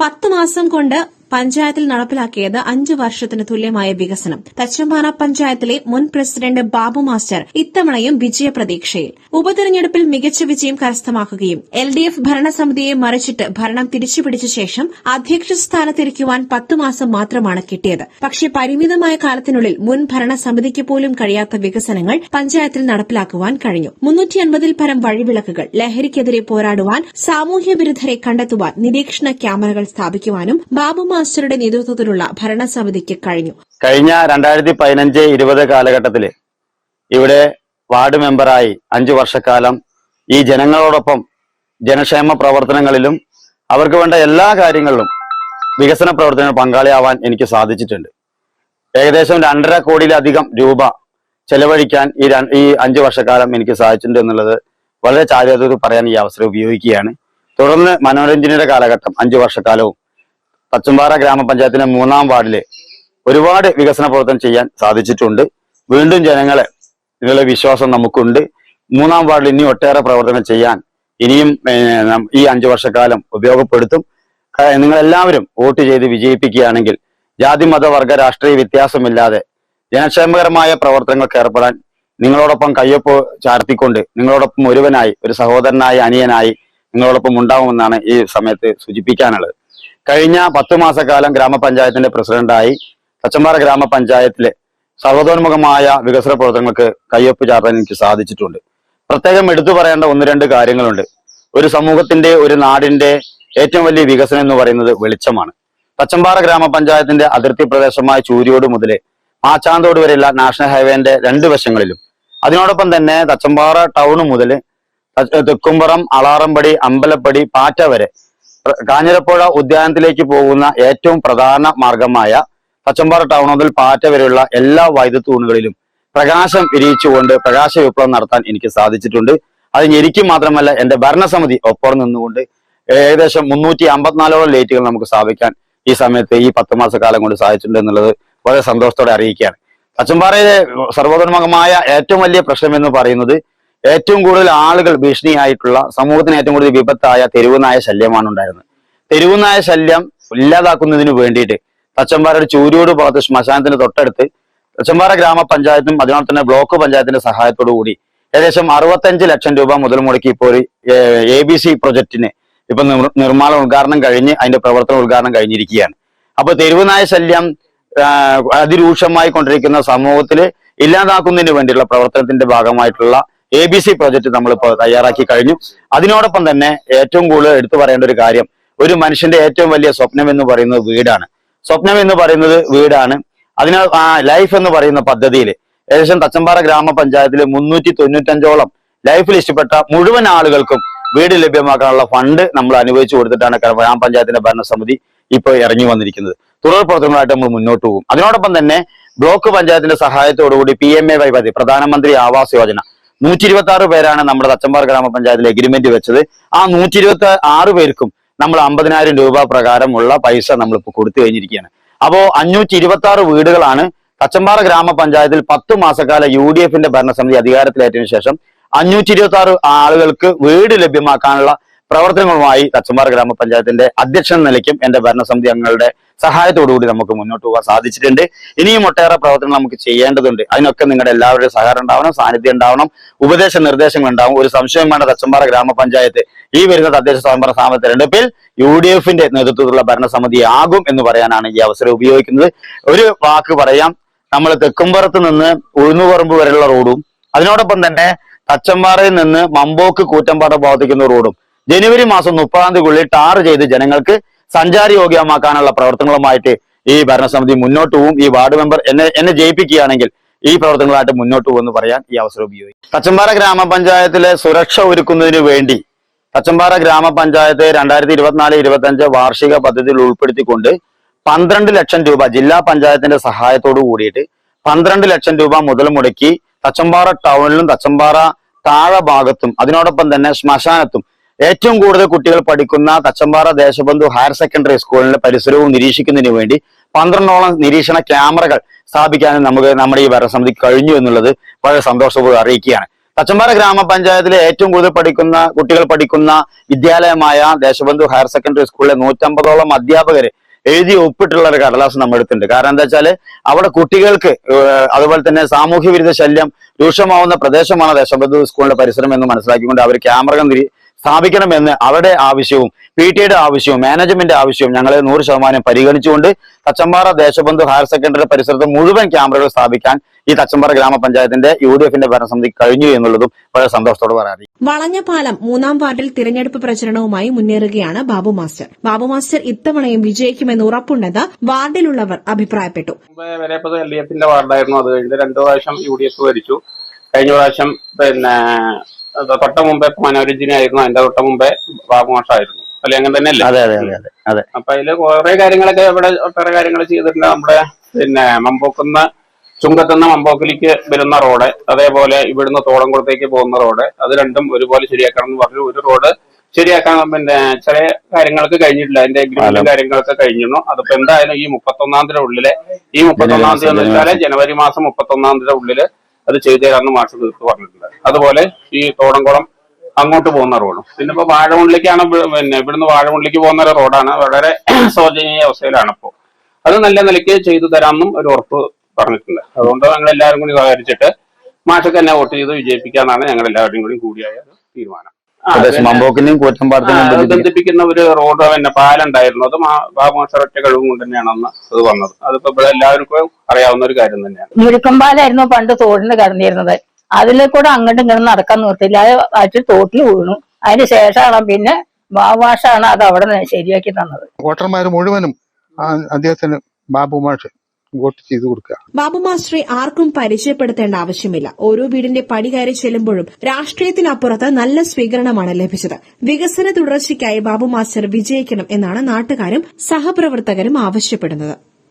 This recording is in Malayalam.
പത്ത് മാസം കൊണ്ട് പഞ്ചായത്തിൽ നടപ്പിലാക്കിയത് അഞ്ച് വർഷത്തിന് തുല്യമായ വികസനം. തച്ചമ്പാറ പഞ്ചായത്തിലെ മുൻ പ്രസിഡന്റ് ബാബു മാസ്റ്റർ ഇത്തവണയും വിജയപ്രതീക്ഷയിൽ. ഉപതെരഞ്ഞെടുപ്പിൽ മികച്ച വിജയം കരസ്ഥമാക്കുകയും എൽ ഡി എഫ് ഭരണസമിതിയെ മറിച്ചിട്ട് ഭരണം തിരിച്ചുപിടിച്ച ശേഷം അധ്യക്ഷ സ്ഥാനത്തിരിക്കുവാൻ പത്തു മാസം മാത്രമാണ് കിട്ടിയത്. പക്ഷേ പരിമിതമായ കാലത്തിനുള്ളിൽ മുൻ ഭരണസമിതിക്ക് പോലും കഴിയാത്ത വികസനങ്ങൾ പഞ്ചായത്തിൽ നടപ്പിലാക്കുവാൻ കഴിഞ്ഞു. മുന്നൂറ്റിയൻപതിൽ പരം വഴിവിളക്കുകൾ ലഹരിക്കെതിരെ പോരാടുവാൻ സാമൂഹ്യ വിരുദ്ധരെ കണ്ടെത്തുവാൻ നിരീക്ഷണ ക്യാമറകൾ സ്ഥാപിക്കുവാനും ബാബു മാസ്റ്ററുടെ നേതൃത്വത്തിലുള്ള ഭരണസമിതിക്ക് കഴിഞ്ഞു. കഴിഞ്ഞ രണ്ടായിരത്തി പതിനഞ്ച് ഇരുപത് കാലഘട്ടത്തിൽ ഇവിടെ വാർഡ് മെമ്പറായി അഞ്ചു വർഷക്കാലം ഈ ജനങ്ങളോടൊപ്പം ജനക്ഷേമ പ്രവർത്തനങ്ങളിലും അവർക്ക് വേണ്ട എല്ലാ കാര്യങ്ങളിലും വികസന പ്രവർത്തനങ്ങൾ പങ്കാളിയാവാൻ എനിക്ക് സാധിച്ചിട്ടുണ്ട്. ഏകദേശം രണ്ടര കോടിയിലധികം രൂപ ചെലവഴിക്കാൻ ഈ ഈ അഞ്ചു വർഷക്കാലം എനിക്ക് സാധിച്ചിട്ടുണ്ട് എന്നുള്ളത് വളരെ ചാരിത്രത്തിൽ പറയാൻ ഈ അവസരം ഉപയോഗിക്കുകയാണ്. തുടർന്ന് മനോരഞ്ജനയുടെ കാലഘട്ടം അഞ്ചു വർഷക്കാലവും തച്ചുംപാറ ഗ്രാമപഞ്ചായത്തിലെ മൂന്നാം വാർഡിൽ ഒരുപാട് വികസന പ്രവർത്തനം ചെയ്യാൻ സാധിച്ചിട്ടുണ്ട്. വീണ്ടും ജനങ്ങളെ നിങ്ങളുടെ വിശ്വാസം നമുക്കുണ്ട്. മൂന്നാം വാർഡിൽ ഇനി ഒട്ടേറെ പ്രവർത്തനം ചെയ്യാൻ ഇനിയും ഈ അഞ്ചു വർഷക്കാലം ഉപയോഗപ്പെടുത്തും. നിങ്ങളെല്ലാവരും വോട്ട് ചെയ്ത് വിജയിപ്പിക്കുകയാണെങ്കിൽ ജാതി മതവർഗ രാഷ്ട്രീയ വ്യത്യാസമില്ലാതെ ജനക്ഷേമകരമായ പ്രവർത്തനങ്ങൾക്ക് ഏർപ്പെടാൻ നിങ്ങളോടൊപ്പം കയ്യൊപ്പ് ചാർത്തിക്കൊണ്ട് നിങ്ങളോടൊപ്പം ഒരുവനായി ഒരു സഹോദരനായി അനിയനായി നിങ്ങളോടൊപ്പം ഉണ്ടാവുമെന്നാണ് ഈ സമയത്ത് സൂചിപ്പിക്കാനുള്ളത്. കഴിഞ്ഞ പത്തു മാസക്കാലം ഗ്രാമപഞ്ചായത്തിന്റെ പ്രസിഡന്റായി തച്ചമ്പാറ ഗ്രാമപഞ്ചായത്തിലെ സർവതോന്മുഖമായ വികസന പ്രവർത്തനങ്ങൾക്ക് കയ്യൊപ്പ് ചാർത്താൻ എനിക്ക് സാധിച്ചിട്ടുണ്ട്. പ്രത്യേകം എടുത്തു പറയേണ്ട ഒന്ന് രണ്ട് കാര്യങ്ങളുണ്ട്. ഒരു സമൂഹത്തിന്റെ ഒരു നാടിന്റെ ഏറ്റവും വലിയ വികസനം എന്ന് പറയുന്നത് വെളിച്ചമാണ്. തച്ചമ്പാറ ഗ്രാമപഞ്ചായത്തിന്റെ അതിർത്തി പ്രദേശമായ ചൂരിയോട് മുതൽ മാച്ചാന്തോട് വരെയുള്ള നാഷണൽ ഹൈവേന്റെ രണ്ട് വശങ്ങളിലും. അതിനോടൊപ്പം തന്നെ തച്ചമ്പാറ ടൗൺ മുതൽ തെക്കുംപുറം അളാറമ്പടി അമ്പലപ്പടി പാറ്റ വരെ കാഞ്ഞിരപ്പുഴ ഉദ്യാനത്തിലേക്ക് പോകുന്ന ഏറ്റവും പ്രധാന മാർഗമായ തച്ചമ്പാറ ടൗൺ മുതൽ പാറ്റ വരെയുള്ള എല്ലാ വൈദ്യുത തൂണുകളിലും പ്രകാശം വിരിയിച്ചുകൊണ്ട് പ്രകാശ വിപ്ലവം നടത്താൻ എനിക്ക് സാധിച്ചിട്ടുണ്ട്. അത് എനിക്ക് മാത്രമല്ല എന്റെ ഭരണസമിതി ഒപ്പം നിന്നുകൊണ്ട് ഏകദേശം മുന്നൂറ്റി അമ്പത്തിനാലോളം ലൈറ്റുകൾ നമുക്ക് സ്ഥാപിക്കാൻ ഈ സമയത്ത് ഈ പത്ത് മാസക്കാലം കൊണ്ട് സാധിച്ചിട്ടുണ്ട് എന്നുള്ളത് വളരെ സന്തോഷത്തോടെ അറിയിക്കുകയാണ്. തച്ചമ്പാറയിലെ സർവോധർമ്മകമായ ഏറ്റവും വലിയ പ്രശ്നം എന്ന് പറയുന്നത് ഏറ്റവും കൂടുതൽ ആളുകൾ ഭീഷണിയായിട്ടുള്ള സമൂഹത്തിന് ഏറ്റവും കൂടുതൽ വിപത്തായ തെരുവുനായ ശല്യമാണ് ഉണ്ടായിരുന്നത്. തെരുവുനായ ശല്യം ഇല്ലാതാക്കുന്നതിന് വേണ്ടിയിട്ട് തച്ചമ്പാറയുടെ ചൂരൂട് ഭാഗത്ത് ശ്മശാനത്തിന് തൊട്ടടുത്ത് തച്ചമ്പാറ ഗ്രാമപഞ്ചായത്തും അതിനോട് തന്നെ ബ്ലോക്ക് പഞ്ചായത്തിന്റെ സഹായത്തോടു കൂടി ഏകദേശം അറുപത്തഞ്ച് ലക്ഷം രൂപ മുതൽ മുടക്കി ഇപ്പോൾ എ ബി സി പ്രൊജക്ടിന് ഇപ്പൊ നിർ- നിർമ്മാണ ഉദ്ഘാടനം കഴിഞ്ഞ് അതിന്റെ പ്രവർത്തന ഉദ്ഘാടനം കഴിഞ്ഞിരിക്കുകയാണ്. അപ്പൊ തെരുവുനായ ശല്യം അതിരൂക്ഷമായി കൊണ്ടിരിക്കുന്ന സമൂഹത്തിൽ ഇല്ലാതാക്കുന്നതിന് വേണ്ടിയുള്ള പ്രവർത്തനത്തിന്റെ ഭാഗമായിട്ടുള്ള എ ബി സി പ്രൊജക്ട് നമ്മളിപ്പോൾ തയ്യാറാക്കി കഴിഞ്ഞു. അതിനോടൊപ്പം തന്നെ ഏറ്റവും കൂടുതൽ എടുത്തു പറയേണ്ട ഒരു കാര്യം ഒരു മനുഷ്യന്റെ ഏറ്റവും വലിയ സ്വപ്നം എന്ന് പറയുന്നത് വീടാണ്. സ്വപ്നം എന്ന് പറയുന്നത് വീടാണ്. അതിനാൽ ആ ലൈഫ് എന്ന് പറയുന്ന പദ്ധതിയിൽ ഏകദേശം തച്ചമ്പാറ ഗ്രാമപഞ്ചായത്തിലെ മുന്നൂറ്റി തൊണ്ണൂറ്റഞ്ചോളം ലൈഫിൽ ഇഷ്ടപ്പെട്ട മുഴുവൻ ആളുകൾക്കും വീട് ലഭ്യമാക്കാനുള്ള ഫണ്ട് നമ്മൾ അനുവദിച്ചു കൊടുത്തിട്ടാണ് ഗ്രാമപഞ്ചായത്തിന്റെ ഭരണസമിതി ഇപ്പോൾ ഇറങ്ങി വന്നിരിക്കുന്നത്. തുടർ പ്രവർത്തനങ്ങളായിട്ട് നമ്മൾ മുന്നോട്ട് പോകും. അതിനോടൊപ്പം തന്നെ ബ്ലോക്ക് പഞ്ചായത്തിന്റെ സഹായത്തോടുകൂടി പി എം എ വൈ പദ്ധതി പ്രധാനമന്ത്രി ആവാസ് യോജന. നൂറ്റി ഇരുപത്തി ആറ് പേരാണ് നമ്മുടെ തച്ചമ്പാർ ഗ്രാമപഞ്ചായത്തിൽ എഗ്രിമെന്റ് വെച്ചത്. ആ നൂറ്റി ഇരുപത്തി ആറ് പേർക്കും നമ്മൾ അമ്പതിനായിരം രൂപ പ്രകാരമുള്ള പൈസ നമ്മളിപ്പോൾ കൊടുത്തു കഴിഞ്ഞിരിക്കുകയാണ്. അപ്പോ അഞ്ഞൂറ്റി ഇരുപത്തി ആറ് വീടുകളാണ് തച്ചമ്പാറ ഗ്രാമപഞ്ചായത്തിൽ പത്ത് മാസക്കാല യു ഡി എഫിന്റെ ഭരണസമിതി അധികാരത്തിലേറ്റതിനു ശേഷം അഞ്ഞൂറ്റി ഇരുപത്തി ആറ് ആളുകൾക്ക് വീട് ലഭ്യമാക്കാനുള്ള പ്രവർത്തനങ്ങളുമായി തച്ചുമാർ ഗ്രാമപഞ്ചായത്തിന്റെ അധ്യക്ഷൻ നിലയ്ക്കും എന്റെ ഭരണസമിതി അംഗങ്ങളുടെ സഹായത്തോടുകൂടി നമുക്ക് മുന്നോട്ട് പോകാൻ സാധിച്ചിട്ടുണ്ട്. ഇനിയും ഒട്ടേറെ പ്രവർത്തനങ്ങൾ നമുക്ക് ചെയ്യേണ്ടതുണ്ട്. അതിനൊക്കെ നിങ്ങളുടെ എല്ലാവരുടെയും സഹകരണം ഉണ്ടാവണം സാന്നിധ്യം ഉണ്ടാവണം ഉപദേശ നിർദ്ദേശങ്ങൾ ഉണ്ടാവും. ഒരു സംശയം വേണ്ട തച്ചമ്പാറ ഗ്രാമപഞ്ചായത്ത് ഈ വരുന്ന തദ്ദേശ സ്വയംഭരണ സ്ഥാപന തെരഞ്ഞെടുപ്പിൽ യു ഡി എഫിന്റെ നേതൃത്വത്തിലുള്ള ഭരണസമിതി ആകും എന്ന് പറയാനാണ് ഈ അവസരം ഉപയോഗിക്കുന്നത്. ഒരു വാക്ക് പറയാം. നമ്മൾ തെക്കുംപുറത്ത് നിന്ന് ഉഴുന്നുപറമ്പ് വരെയുള്ള റോഡും അതിനോടൊപ്പം തന്നെ തച്ചമ്പാറയിൽ നിന്ന് മമ്പോക്ക് കൂറ്റമ്പാറ ഭാഗത്തേക്കുന്ന റോഡും ജനുവരി മാസം മുപ്പതാം തീയതിക്കുള്ളിൽ ടാർ ചെയ്ത് ജനങ്ങൾക്ക് സഞ്ചാരയോഗ്യമാക്കാനുള്ള പ്രവർത്തനങ്ങളുമായിട്ട് ഈ ഭരണസമിതി മുന്നോട്ട് പോവും. ഈ വാർഡ് മെമ്പർ എന്നെ എന്നെ ജയിപ്പിക്കുകയാണെങ്കിൽ ഈ പ്രവർത്തനങ്ങളായിട്ട് മുന്നോട്ട് പോകുമെന്ന് പറയാൻ ഈ അവസരം ഉപയോഗിക്കും തച്ചമ്പാറ ഗ്രാമപഞ്ചായത്തിലെ സുരക്ഷ ഒരുക്കുന്നതിന് വേണ്ടി തച്ചമ്പാറ ഗ്രാമപഞ്ചായത്ത് രണ്ടായിരത്തി ഇരുപത്തിനാല് ഇരുപത്തി അഞ്ച് വാർഷിക പദ്ധതിയിൽ ഉൾപ്പെടുത്തിക്കൊണ്ട് പന്ത്രണ്ട് ലക്ഷം രൂപ ജില്ലാ പഞ്ചായത്തിന്റെ സഹായത്തോടു കൂടിയിട്ട് പന്ത്രണ്ട് ലക്ഷം രൂപ മുതൽ മുടക്കി തച്ചമ്പാറ ടൗണിലും തച്ചമ്പാറ താഴെ ഭാഗത്തും അതിനോടൊപ്പം തന്നെ ശ്മശാനത്തും ഏറ്റവും കൂടുതൽ കുട്ടികൾ പഠിക്കുന്ന തച്ചമ്പാറ ദേശബന്ധു ഹയർ സെക്കൻഡറി സ്കൂളിന്റെ പരിസരവും നിരീക്ഷിക്കുന്നതിന് വേണ്ടി പന്ത്രണ്ടോളം നിരീക്ഷണ ക്യാമറകൾ സ്ഥാപിക്കാനും നമുക്ക് നമ്മുടെ ഈ ഭരണസമിതി കഴിഞ്ഞു എന്നുള്ളത് വളരെ സന്തോഷപൂർവം അറിയിക്കുകയാണ്. തച്ചമ്പാറ ഗ്രാമപഞ്ചായത്തിലെ ഏറ്റവും കൂടുതൽ പഠിക്കുന്ന കുട്ടികൾ പഠിക്കുന്ന വിദ്യാലയമായ ദേശബന്ധു ഹയർ സെക്കൻഡറി സ്കൂളിലെ നൂറ്റമ്പതോളം അധ്യാപകർ എഴുതി ഒപ്പിട്ടുള്ള ഒരു കടലാസ് നമ്മൾ എടുത്തിട്ടുണ്ട് കാരണം എന്താ വെച്ചാൽ അവിടെ കുട്ടികൾക്ക് അതുപോലെ തന്നെ സാമൂഹ്യ വിരുദ്ധ ശല്യം രൂക്ഷമാവുന്ന പ്രദേശമാണ് ദേശബന്ധു സ്കൂളിന്റെ പരിസരം എന്ന് മനസ്സിലാക്കിക്കൊണ്ട് അവർ ക്യാമറകൾ സ്ഥാപിക്കണമെന്ന് അവരുടെ ആവശ്യവും പി ടി യുടെ ആവശ്യവും മാനേജ്മെന്റ് ആവശ്യവും ഞങ്ങൾ നൂറ് ശതമാനം പരിഗണിച്ചുകൊണ്ട് തച്ചമ്പാറ ദേശബന്ധു ഹയർ സെക്കൻഡറി പരിസരത്ത് മുഴുവൻ ക്യാമറകൾ സ്ഥാപിക്കാൻ ഈ തച്ചമ്പാറ ഗ്രാമപഞ്ചായത്തിന്റെ യു ഡി എഫിന്റെ ഭരണസമിതി കഴിഞ്ഞു എന്നുള്ളതും വളരെ സന്തോഷത്തോട് പറയാം. വളഞ്ഞപാലം മൂന്നാം വാർഡിൽ തിരഞ്ഞെടുപ്പ് പ്രചരണവുമായി മുന്നേറുകയാണ് ബാബു മാസ്റ്റർ. ബാബു മാസ്റ്റർ ഇത്തവണയും വിജയിക്കുമെന്ന് ഉറപ്പുണ്ടെന്ന് വാർഡിലുള്ളവർ അഭിപ്രായപ്പെട്ടു. എൽ ഡി എഫിന്റെ വാർഡായിരുന്നു. അത് കഴിഞ്ഞ് രണ്ടു പ്രാവശ്യം യു ഡി എഫ് ഭരിച്ചു. കഴിഞ്ഞ പ്രാവശ്യം പിന്നെ തൊട്ട മുമ്പേ മനോരഞ്ജനായിരുന്നു അതിന്റെ തൊട്ട മുമ്പേ ബാബുമാഷായിരുന്നു അല്ലെ അങ്ങനെ തന്നെയല്ലേ? അതെ അതെ അതെ അതെ അതെ. അപ്പൊ അതിൽ കുറെ കാര്യങ്ങളൊക്കെ ഇവിടെ ഒട്ടേറെ കാര്യങ്ങൾ ചെയ്തിട്ടുണ്ട്. നമ്മുടെ പിന്നെ മമ്പോക്കുന്ന ചുങ്കത്തുനിന്ന് മമ്പോക്കിലേക്ക് വരുന്ന റോഡ് അതേപോലെ ഇവിടുന്ന് തോളംകുളത്തേക്ക് പോകുന്ന റോഡ് അത് രണ്ടും ഒരുപോലെ ശരിയാക്കണം എന്ന് പറഞ്ഞു. ഒരു റോഡ് ശരിയാക്കാൻ പിന്നെ ചില കാര്യങ്ങൾക്ക് കഴിഞ്ഞിട്ടില്ല. അതിന്റെ എഗ്രിമെന്റും കാര്യങ്ങളൊക്കെ കഴിഞ്ഞിരുന്നു. അതിപ്പോ എന്തായാലും ഈ മുപ്പത്തൊന്നാം തീയതി ഉള്ളിൽ ഈ മുപ്പത്തൊന്നാം തീയതി എന്ന് വെച്ചാൽ ജനുവരി മാസം മുപ്പത്തൊന്നാം തീയതി ഉള്ളിൽ അത് ചെയ്തു തരാമെന്ന് മാഷ് തീർത്ത് പറഞ്ഞിട്ടുണ്ട്. അതുപോലെ ഈ തോടംകുളം അങ്ങോട്ട് പോകുന്ന റോഡും. പിന്നെ ഇപ്പൊ വാഴമുള്ളിലേക്കാണ് പിന്നെ ഇവിടുന്ന് വാഴമുള്ളിലേക്ക് പോകുന്ന ഒരു റോഡാണ്. വളരെ ശോചനീയ അവസ്ഥയിലാണ് ഇപ്പോ. അത് നല്ല നിലയ്ക്ക് ചെയ്തു തരാമെന്നും ഒരു ഉറപ്പ് പറഞ്ഞിട്ടുണ്ട്. അതുകൊണ്ട് ഞങ്ങൾ എല്ലാവരും കൂടി സഹകരിച്ചിട്ട് മാഷക്ക് തന്നെ വോട്ട് ചെയ്ത് വിജയിപ്പിക്കാന്നാണ് ഞങ്ങൾ എല്ലാവരുടെയും കൂടി കൂടിയായ തീരുമാനം. ബന്ധിപ്പിക്കുന്ന ഒരു റോഡ് പിന്നെ പാലുണ്ടായിരുന്നു. അത് ബാബുമാഷ ഒറ്റ കഴിവും കൊണ്ട് തന്നെയാണ് അന്ന് അത് വന്നത്. അതിപ്പോ ഇവിടെ എല്ലാവർക്കും അറിയാവുന്ന ഒരു കാര്യം തന്നെയാണ്. മുരുക്കമ്പാലായിരുന്നു പണ്ട് തോടിന് കടന്നിരുന്നത്. അതിൽ കൂടെ അങ്ങോട്ടും ഇങ്ങോട്ടും നടക്കാൻ നിർത്തില്ല അത് തോട്ടിൽ വീണു. അതിന് ശേഷമാണ് പിന്നെ ബാബുമാഷാണ് അത് അവിടെ ശരിയാക്കി തന്നത്. വോട്ടർമാർ മുഴുവനും അദ്ദേഹത്തിന് ബാബു മാഷ് വോട്ട് ചെയ്തു കൊടുക്കുക. ബാബു മാസ്റ്ററെ ആർക്കും പരിചയപ്പെടുത്തേണ്ട ആവശ്യമില്ല. ഓരോ വീടിന്റെ പടി കയറി ചെല്ലുമ്പോഴും രാഷ്ട്രീയത്തിനപ്പുറത്ത് നല്ല സ്വീകരണമാണ് ലഭിച്ചത്. വികസന തുടർച്ചയ്ക്കായി ബാബു മാസ്റ്റർ വിജയിക്കണം എന്നാണ് നാട്ടുകാരും സഹപ്രവർത്തകരും ആവശ്യപ്പെടുന്നത്.